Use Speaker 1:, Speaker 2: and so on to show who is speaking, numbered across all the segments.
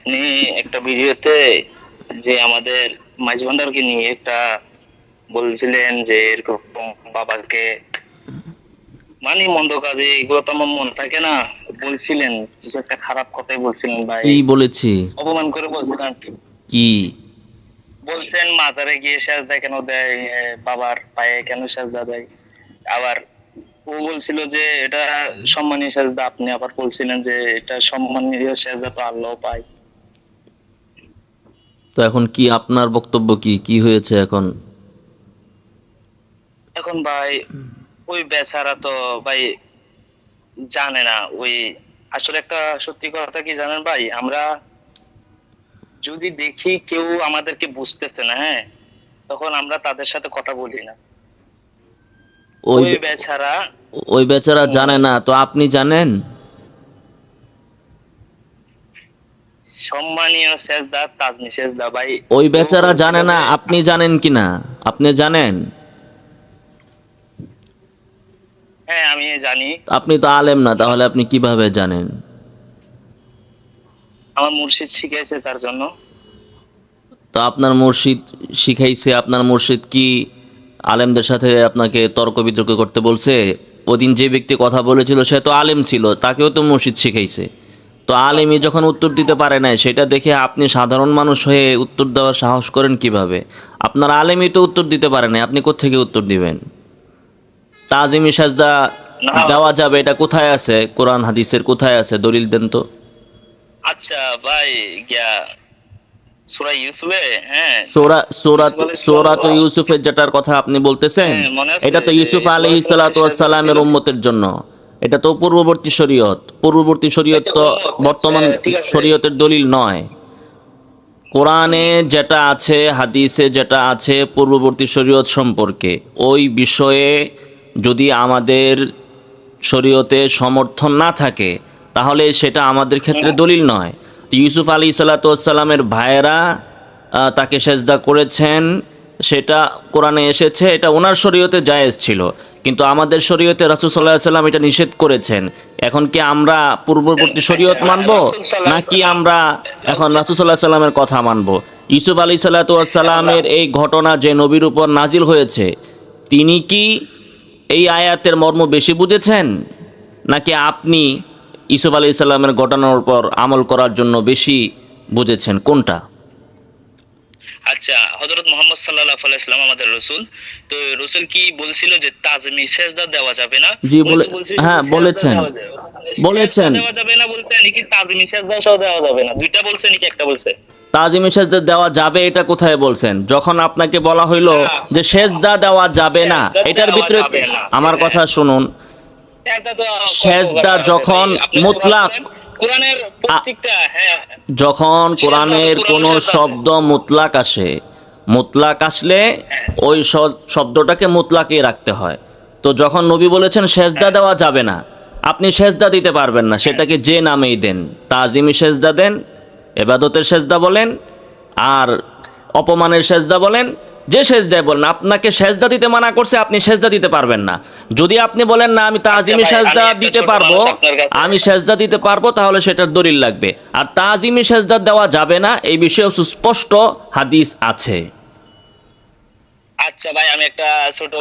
Speaker 1: আপনি একটা ভিডিওতে যে আমাদের মাঝ ভান্ডারকে নিয়ে একটা বলছিলেন যে এরকম বাবাকে মানে মন্দ কাজে এগুলো তো আমার মন থাকে না। বলছিলেন কিছু একটা খারাপ কথাই বলছিলেন ভাই।
Speaker 2: কি বলেছি?
Speaker 1: অপমান করে বলছিলেন
Speaker 2: কি।
Speaker 1: বলছেন মাজারে গিয়ে সাজদা কেন দেয় বাবার পায়ে কেন সাজদা দেয়? আবার ও বলছিল যে এটা সম্মানীয় সাজদা আপনি আবার বলছিলেন যে এটা সম্মানীয় সাজদা তো আল্লাহ পায়।
Speaker 2: তো এখন কি আপনার বক্তব্য কি? কি হয়েছে এখন?
Speaker 1: এখন ভাই ওই বেচারা তো ভাই জানে না ওই আসলে একটা সত্যি কথা কি জানেন ভাই? আমরা যদি দেখি কেউ আমাদেরকে বুঝতেছে না হ্যাঁ তখন আমরা তাদের সাথে কথা বলি না।
Speaker 2: ওই
Speaker 1: ওই বেচারা
Speaker 2: ওই বেচারা জানে না তো আপনি জানেন?
Speaker 1: সম্মানীয় সেজদা তাজমি সেজদা ভাই
Speaker 2: ওই বেচারা জানে না আপনি জানেন কি না আপনি জানেন?
Speaker 1: হ্যাঁ আমি জানি।
Speaker 2: আপনি তো আলেম না তাহলে আপনি কীভাবে জানেন?
Speaker 1: আমার মুর্শিদ শিখেছে তার জন্য।
Speaker 2: তো আপনার মুর্শিদ শিখাইছে আপনার মুর্শিদ কি আলেমদের সাথে আপনাকে তর্ক বিতর্ক করতে বলছে? ওদিন যে ব্যক্তি কথা বলেছিল সে তো আলেম ছিল তাকেও তো মুর্শিদ শিখাইছে। তো আলেমই যখন উত্তর দিতে পারে না সেটা দেখে আপনি সাধারণ মানুষ হয়ে উত্তর দেওয়ার সাহস করেন কীভাবে? আপনার আলেমই তো উত্তর দিতে পারে না আপনি কোত্থেকে উত্তর দিবেন? তাজিমি সাজদা দেওয়া যাবে এটা কোথায় আছে? কোরআন হাদিসের কোথায় আছে? দলিল দেন তো।
Speaker 1: আচ্ছা ভাই গিয়া সুরা ইউসুফে? হ্যাঁ।
Speaker 2: সোরা সোরা সোরা তো ইউসুফের যেটার কথা আপনি বলতেছেন
Speaker 1: হ্যাঁ,
Speaker 2: এটা তো ইউসুফ আলাইহিস সালাতু ওয়াস সালামের। উম্মতের জন্য। এটা তো পূর্ববর্তী শরীয়ত। পূর্ববর্তী শরীয়ত তো বর্তমান
Speaker 1: আচ্ছা,
Speaker 2: শরীয়তের দলিল নয়। কোরআনে যেটা আছে হাদিসে যেটা আছে পূর্ববর্তী শরীয়ত সম্পর্কে ওই বিষয়ে যদি আমাদের শরীয়তে সমর্থন না থাকে তাহলে সেটা আমাদের ক্ষেত্রে দলিল নয়। তো ইউসুফ আলী সাল্লাতামের ভাইয়েরা তাকে সেজদা করেছেন সেটা কোরআনে এসেছে, এটা ওনার শরীয়তে জায়েজ ছিল। কিন্তু আমাদের শরীয়তে রাসুল সাল্লাহ সাল্লাম এটা নিষেধ করেছেন। এখন কি আমরা পূর্ববর্তী শরীয়ত মানবো, নাকি আমরা এখন রাসুল সাল্লাহ সাল্লামের কথা মানবো? ইউসুফ আলী সাল্লাতামের এই ঘটনা যে নবীর উপর নাজিল হয়েছে, তিনি কি এই আয়াতের মর্ম বেশি বুঝেছেন? নাকি আপনি ইসুফ আলী সাল্লামের ঘটনার উপর আমল করার জন্য বেশি বুঝেছেন? কোনটা?
Speaker 1: আচ্ছা হযরত মুহাম্মদ সাল্লাল্লাহু আলাইহি সাল্লাম আমাদের রাসূল তো রাসূল কি বলছিল যে তাজমি সেজদা দেওয়া যাবে না
Speaker 2: জি, বলে- হ্যাঁ, বলেছেন। বলেছেন।
Speaker 1: দেওয়া যাবে না বলছে নাকি তাজমি সেজদা সহ দেওয়া যাবে না দুইটা বলছে নাকি একটা বলছে
Speaker 2: তাজিম সেজদা দেওয়া যাবে এটা কোথায় বলছেন যখন আপনাকে বলা হইল। যে সেজদা দেওয়া যাবে না এটার ভিতরে আমার
Speaker 1: হ্যাঁ।
Speaker 2: কথা শুনুন সেজদা যখন মুতলাক
Speaker 1: হ্যাঁ
Speaker 2: যখন কোরআনের কোনো শব্দ মুতলাক আসে মুতলাক আসলে ওই শব্দটাকে মুতলাকেই রাখতে হয়। তো যখন নবী বলেছেন সেজদা দেওয়া যাবে না আপনি সেজদা দিতে পারবেন না সেটাকে যে নামেই দেন তাজিমি সেজদা দেন এবাদতের সেজদা বলেন আর অপমানের সেজদা বলেন যে সেজদায় বলেন আপনাকে সেজদা দিতে মানা করছে আপনি সেজদা দিতে পারবেন না। যদি আপনি বলেন না আমি তাজিমি
Speaker 1: আচ্ছা
Speaker 2: সেজদা দিতে পারব
Speaker 1: আপনার।
Speaker 2: আমি সেজদা দিতে পারব তাহলে সেটার দলিল লাগবে। আর তাজিমি সেজদা দেওয়া যাবে না এই বিষয়ে সুস্পষ্ট হাদিস আছে।
Speaker 1: আচ্ছা ভাই আমি একটা ছোট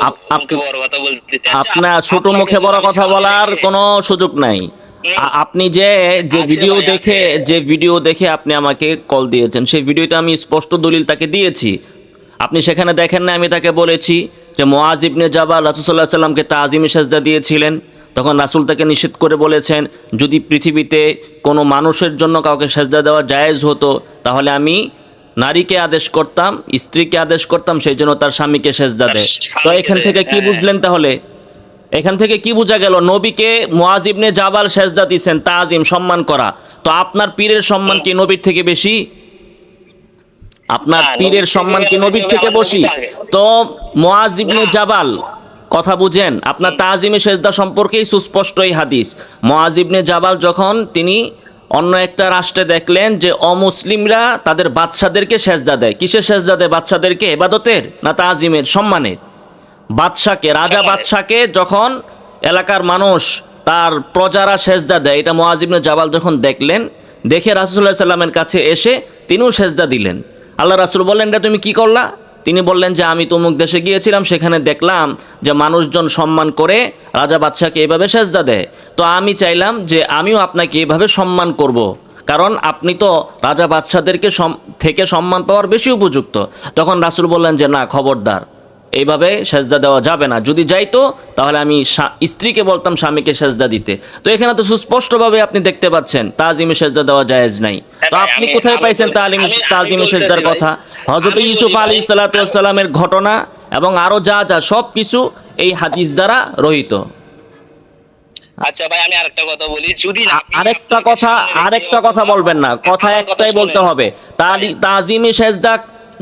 Speaker 1: মুখে বড় কথা বলতে আচ্ছা,
Speaker 2: আপনার ছোট মুখে বড় কথা বলার কোনো সুযোগ নাই। আপনি যে যে ভিডিও দেখে যে ভিডিও দেখে আপনি আমাকে কল দিয়েছেন সেই ভিডিওতে আমি স্পষ্ট দলিল তাকে দিয়েছি। আপনি সেখানে দেখেন না আমি তাকে বলেছি যে মোয়াজ ইবনে জাবাল রাসুসাল্লাহ সাল্লামকে তাজিমি সাজদা দিয়েছিলেন। তখন রাসুল তাকে নিষেধ করে বলেছেন, যদি পৃথিবীতে কোনো মানুষের জন্য কাউকে সাজদা দেওয়া জায়েজ হতো, তাহলে আমি নারীকে আদেশ করতাম, স্ত্রীকে আদেশ করতাম, সেই জন্য তার স্বামীকে সেজদা দেয়। তো এখান থেকে কি। বুঝলেন তাহলে? এখান থেকে কি বোঝা গেল, নবীকে মোয়াজিবনে জাবাল সেজদা দিছেন তাজিম, সম্মান করা। তো আপনার পীরের সম্মান কি নবীর থেকে বেশি? আপনার পীরের সম্মান কি নবীর থেকে বসি? তো মোয়াজিবনে জাবাল কথা বুঝেন আপনার তাজিমে সেজদা সম্পর্কেই সুস্পষ্ট এই হাদিস। মোয়াজিবনে জাবাল যখন তিনি অন্য একটা রাষ্ট্রে দেখলেন যে অমুসলিমরা তাদের বাচ্চাদেরকে সেজদা দেয়। কিসের সেজদা দেয় বাচ্চাদেরকে এবাদতের না তাজিমের? সম্মানের। বাদশাকে রাজা বাদশাকে যখন এলাকার মানুষ তার প্রজারা সেজদা দেয় এটা মোয়াজিবনে জাবাল যখন দেখলেন দেখে রাসুল্লাহ সাল্লামের কাছে এসে তিনিও সেজদা দিলেন। আল্লাহ রাসুল বললেন রে তুমি কি করলা? তিনি বললেন যে, আমি তমুক দেশে গিয়েছিলাম, সেখানে দেখলাম যে মানুষজন সম্মান করে রাজা বাদশাকে এভাবে সেজদা দেয়। তো আমি চাইলাম যে, আমিও আপনাকে এভাবে সম্মান করব। কারণ আপনি তো রাজা বাদশাদেরকে থেকে সম্মান পাওয়ার বেশি উপযুক্ত। তখন রাসুল বললেন যে, না, খবরদার। এইভাবে সেজদা দেওয়া যাবে না। যদি যাইতো তাহলে আমি স্ত্রীকে বলতাম স্বামীকে সেজদা দিতে। তো এখানে তো সুস্পষ্টভাবে আপনি দেখতে পাচ্ছেন তাজিমে সেজদা দেওয়া জায়েজ নাই। তো আপনি কোথায় পাইছেন তালিম তাজিমে সেজদার কথা? হজরত ইউসুফ আলী
Speaker 1: ভাই,
Speaker 2: সাল্লাতামের ঘটনা এবং আরও যা যা সব কিছু এই হাদিস দ্বারা রহিত।
Speaker 1: আচ্ছা ভাই আমি আরেকটা কথা বলি। যদি
Speaker 2: আরেকটা কথা আরেকটা কথা বলবেন না। কথা একটাই বলতে হবে তালি তাজিমি সেজদা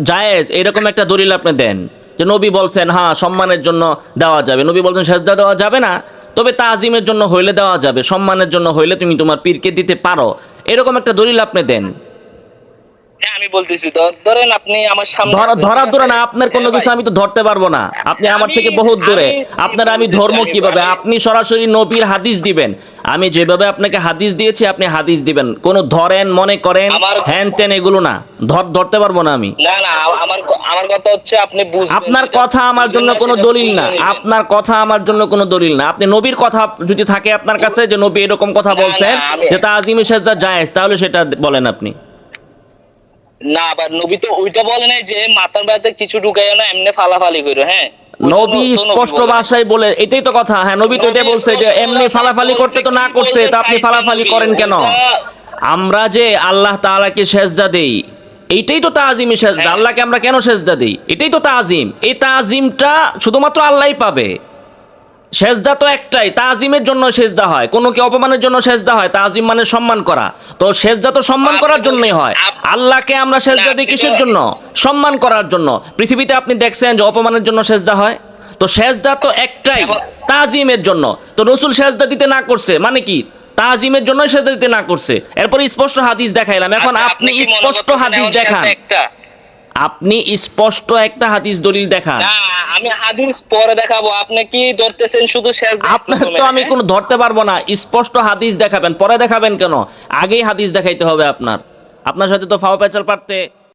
Speaker 2: জায়েজ এরকম একটা দলিল আপনি দেন। যে নবী বলছেন হ্যাঁ সম্মানের জন্য দেওয়া যাবে। নবী বলছেন, সেজদা দেওয়া যাবে না। তবে তাজিমের জন্য হইলে দেওয়া যাবে। সম্মানের জন্য হইলে তুমি তোমার পীরকে দিতে পারো। এরকম একটা দলিল আপনি দেন।
Speaker 1: হ্যাঁ আমি বলতেছি ধরেন আপনি আমার সামনে
Speaker 2: ধরা ধরা দূরে না আপনার কোনো
Speaker 1: হ্যাঁ
Speaker 2: কিছু আমি তো ধরতে পারব না। আপনি আমার থেকে বহুত দূরে। আপনার আমি ধর্ম কীভাবে? আপনি সরাসরি নবীর হাদিস দিবেন। আমি যেভাবে আপনাকে হাদিস দিয়েছি আপনি হাদিস দিবেন। কোনো ধরেন মনে করেন হ্যান ত্যান এগুলো না। ধর ধরতে পারব না আমি।
Speaker 1: না না আমার আমার কথা হচ্ছে আপনি
Speaker 2: আপনার কথা আমার জন্য কোনো দলিল না। আপনার কথা আমার জন্য কোনো দলিল না। আপনি নবীর কথা যদি থাকে আপনার কাছে যে নবী এরকম কথা বলছেন যে তা আজিমি সেজদা জায়েজ তাহলে সেটা বলেন আপনি।
Speaker 1: না আবার নবী তো ওইটা বলে নাই যে মাথার বাড়িতে কিছু ঢুকাইও না এমনি ফালাফালি করো হ্যাঁ?
Speaker 2: নবী স্পষ্ট ভাষায় বলে এটাই তো কথা হ্যাঁ নবী তো বলছে যে এমনি ফালাফালি করতে তো না করছে তা আপনি ফালাফালি করেন কেন? আমরা যে আল্লাহ তাআলাকে সেজদা দেই এইটাই তো তাজিমি সেজদা
Speaker 1: হ্যাঁ।
Speaker 2: আল্লাহকে আমরা কেন সেজদা দেই? এটাই তো তাজিম এই তাজিমটা শুধুমাত্র আল্লাহই পাবে। সেজদা তো একটাই তাজিমের জন্য সেজদা হয়। কোনো কি অপমানের জন্য সেজদা হয়? তাজিম মানে সম্মান করা। তো সেজদা তো সম্মান করার জন্যই হয়। আল্লাহকে আমরা সেজদা দিই কিসের জন্য? সম্মান করার জন্য। পৃথিবীতে আপনি দেখছেন যে অপমানের জন্য সেজদা হয়। তো সেজদা তো একটাই তাজিমের জন্য। তো রসুল সেজদা দিতে না করছে মানে কি? তাজিমের জন্য সেজদা দিতে না করছে। এরপর স্পষ্ট হাদিস দেখাইলাম। এখন
Speaker 1: আচ্ছা,
Speaker 2: আপনি স্পষ্ট হাদিস দেখান। আপনি স্পষ্ট একটা হাদিস দলিল দেখান।
Speaker 1: আমি হাদিস পরে দেখাবো। আপনি কি ধরতেছেন শুধু শেষ
Speaker 2: আপনার তো আমি কোনো ধরতে পারব না। স্পষ্ট হাদিস দেখাবেন। পরে দেখাবেন কেন? আগেই হাদিস দেখাইতে হবে আপনার। আপনার সাথে তো ফাও পেঁচাল পারতে।